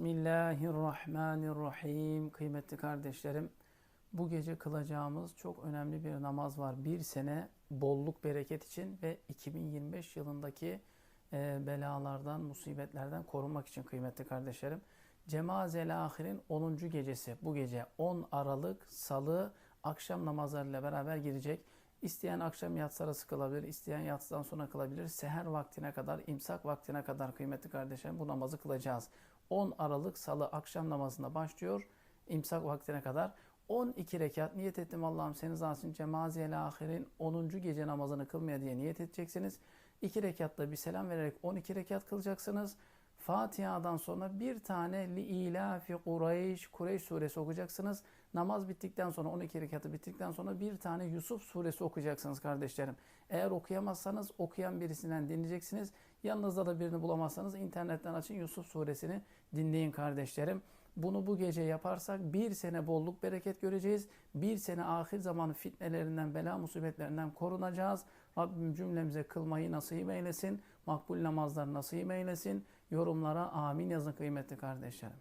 Bismillahirrahmanirrahim. Kıymetli kardeşlerim, bu gece kılacağımız çok önemli bir namaz var. Bir sene bolluk bereket için ve 2025 yılındaki e, belalardan, musibetlerden korunmak için kıymetli kardeşlerim. Cemazel Ahir'in 10. gecesi bu gece 10 Aralık Salı akşam namazlarıyla beraber girecek. İsteyen akşam yatsı arası kılabilir, isteyen yatsıdan sonra kılabilir. Seher vaktine kadar, imsak vaktine kadar kıymetli kardeşlerim bu namazı kılacağız. 10 Aralık Salı akşam namazına başlıyor. imsak vaktine kadar. 12 rekat niyet ettim Allah'ım senin zaten cemaziyel ahirin 10. gece namazını kılmaya diye niyet edeceksiniz. 2 rekatla bir selam vererek 12 rekat kılacaksınız. Fatiha'dan sonra bir tane li ilafi Kureyş, Kureyş suresi okuyacaksınız. Namaz bittikten sonra 12 rekatı bittikten sonra bir tane Yusuf suresi okuyacaksınız kardeşlerim. Eğer okuyamazsanız okuyan birisinden dinleyeceksiniz. Yanınızda da birini bulamazsanız internetten açın Yusuf suresini dinleyin kardeşlerim. Bunu bu gece yaparsak bir sene bolluk bereket göreceğiz. Bir sene ahir zamanı fitnelerinden, bela musibetlerinden korunacağız. Rabbim cümlemize kılmayı nasip eylesin. Makbul namazlar nasip eylesin. Yorumlara amin yazın kıymetli kardeşlerim.